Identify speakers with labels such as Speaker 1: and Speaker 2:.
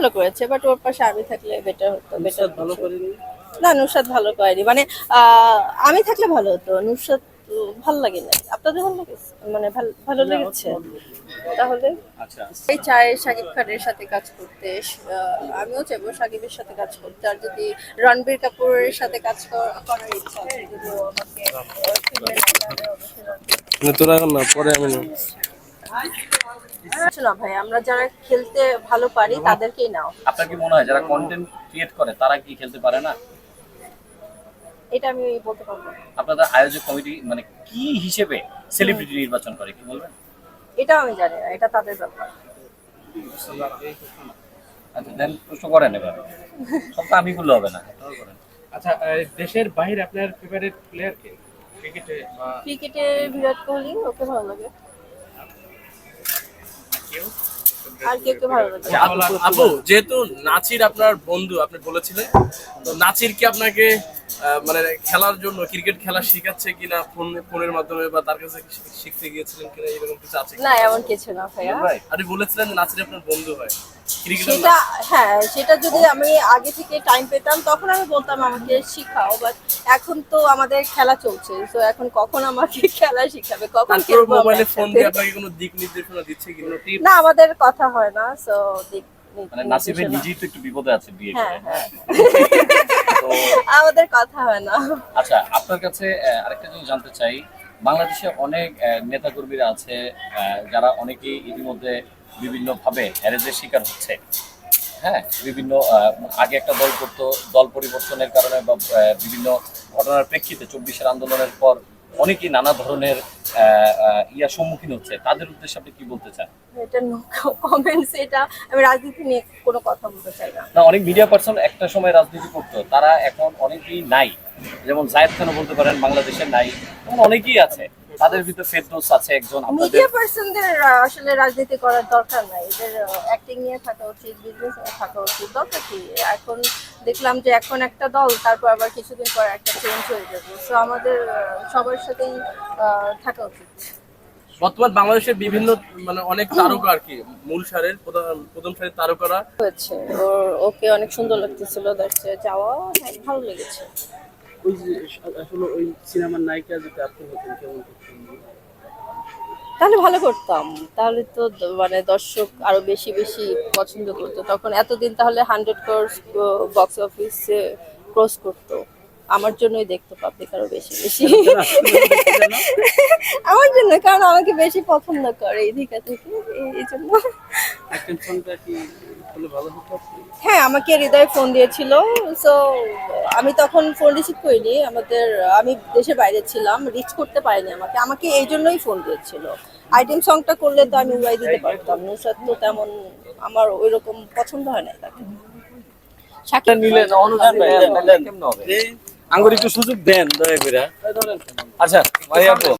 Speaker 1: ভালো করেছে বাট ওর পাশে আমি থাকলে বেটার হতো বেটার
Speaker 2: ভালো করেনি?
Speaker 1: না নুসরাত ভালো করেনি। মানে আমি থাকলে ভালো হতো। নুসরাত ভালো লাগে না আপনাদের ভালো লেগেছে মানে ভালো ভালো লেগেছে? তাহলে?
Speaker 3: আচ্ছা।
Speaker 1: এই চায় শাকিব খানের সাথে কাজ করতে আহ, আমিও চাইব শাকিবের সাথে কাজ করতে। আর যদি রণবীর কাপুরের সাথে কাজ করার ইচ্ছা আছে
Speaker 2: তোরা এখন না পরে আমি না
Speaker 1: ভাই আমরা যারা খেলতে ভালো পারি তাদেরকেই নাও।
Speaker 3: আপনার কি মনে হয় যারা কন্টেন্ট ক্রিয়েট করে তারা কি খেলতে পারে না?
Speaker 1: এটা আমি বলতে পারব
Speaker 3: আপনাদের আয়োজক কমিটি মানে কি হিসেবে সেলিব্রিটি নির্বাচন করে কি বলবেন?
Speaker 1: এটা আমি জানি না এটা তাদের ব্যাপার।
Speaker 3: আচ্ছা দেন প্রশ্ন করেন এবার। সব তো আমি করলে হবে না।
Speaker 4: আচ্ছা আহ, দেশের বাইরে আপনার ফেভারিট প্লেয়ার কে? ক্রিকেটে
Speaker 1: ক্রিকেটে বিরাট কোহলি ওকে ভালো লাগে। আর কে কে ভালো লাগে
Speaker 2: আচ্ছা, আপু, যেহেতু নাচির আপনার বন্ধু আপনি বলেছিলেন তো নাচির কি আপনাকে আহ, মানে খেলার জন্য ক্রিকেট খেলা শেখাচ্ছে কিনা ফোন ফোনের মাধ্যমে বা তার কাছে শিখতে গিয়েছিলেন কিনা এরকম কিছু আছে
Speaker 1: না এমন কিছু না ভাইয়া।
Speaker 3: ভাই।
Speaker 2: আপনি বলেছিলেন যে নাচির আপনার বন্ধু হয়।
Speaker 1: সেটা হ্যাঁ সেটা যদি আমি আগে থেকে টাইম পেতাম তখন আমি বলতাম আমাকে শিখাও বাট এখন তো আমাদের খেলা চলছে তো এখন কখন আমাকে খেলা শিখাবে কখন
Speaker 2: মোবাইলে ফোন দিয়ে আপনাকে কোনো দিক নির্দেশনা দিচ্ছে কি? কোনো টিপ
Speaker 1: না আমাদের কথা হয় না সো
Speaker 3: মানে নাসিবের নিজেই তো একটু বিপদে আছে বিয়ে
Speaker 1: হ্যাঁ
Speaker 3: করে
Speaker 1: হ্যাঁ। আমাদের কথা হয় না।
Speaker 3: আচ্ছা আপনার কাছে আরেকটা জিনিস জানতে চাই। বাংলাদেশে অনেক নেতা কর্মীরা আছে আহ, যারা অনেকেই ইতিমধ্যে বিভিন্ন ভাবে হ্যারেজের শিকার হচ্ছে। হ্যাঁ বিভিন্ন আগে একটা দল করতো দল পরিবর্তনের কারণে বা বিভিন্ন ঘটনার প্রেক্ষিতে চব্বিশের আন্দোলনের পর অনেকেই নানা ধরনের ইয়ার সম্মুখীন হচ্ছে। তাদের উদ্দেশ্যে আপনি কি বলতে চান?
Speaker 1: এটা নো কমেন্টস এটা আমি রাজনীতি নিয়ে কোনো কথা বলতে চাই না।
Speaker 3: না অনেক মিডিয়া পার্সন একটা সময় রাজনীতি করতো। তারা এখন অনেকেই নাই। যেমন জায়েদ খানও বলতে পারেন বাংলাদেশে নাই। অনেকেই আছে। তাদের ভিতরে ফেরদৌস আছে একজন
Speaker 1: মিডিয়া পার্সনদের আসলে রাজনীতি করার দরকার নাই। এদের অ্যাক্টিং নিয়ে থাকা উচিত বিজনেস নিয়ে থাকা উচিত দরকার কি? এখন দেখলাম যে এখন একটা দল তারপর আবার কিছুদিন পর একটা চেঞ্জ হয়ে যাবে। তো আমাদের সবার সাথেই থাকা উচিত।
Speaker 2: বর্তমান বাংলাদেশের বিভিন্ন মানে অনেক তারকা আর কি মূল সারের প্রধান প্রথম সারের তারকারা।
Speaker 1: হয়েছে। ওকে অনেক সুন্দর লাগতেছিল দেখছে যাওয়া ভালো লেগেছে।
Speaker 5: ওই যে আসলে ওই সিনেমার নায়িকা যদি আপনি হতেন কেমন
Speaker 1: তাহলে ভালো করতাম। তাহলে তো মানে দর্শক আরও বেশি বেশি পছন্দ করতো। তখন এতদিন তাহলে হান্ড্রেড ক্রোর্স বক্স অফিসে ক্রস করতো। আমার জন্যই দেখতো পাবলিক আরও বেশি বেশি। আমার জন্য কারণ আমাকে বেশি পছন্দ করে এই দিকা থেকে এই- জন্য? হ্যাঁ আমাকে হৃদয় ফোন দিয়েছিল। সো আমি তখন ফোন রিসিভ করিনি। আমাদের আমি দেশের বাইরে ছিলাম রিচ করতে পারিনি আমাকে। আমাকে এই জন্যই ফোন দিয়েছিল। আইটেম সংটা করলে তো আমি উড়াই দিতে পারতাম নুসরাত তো তেমন আমার ওই রকম পছন্দ হয় না তাকে। শাকিব
Speaker 3: নিলে অনুদান কেমন হবে?
Speaker 5: আঙ্গুর একটু সুযোগ দেন দয়া করে
Speaker 3: আচ্ছা ভাই আপু।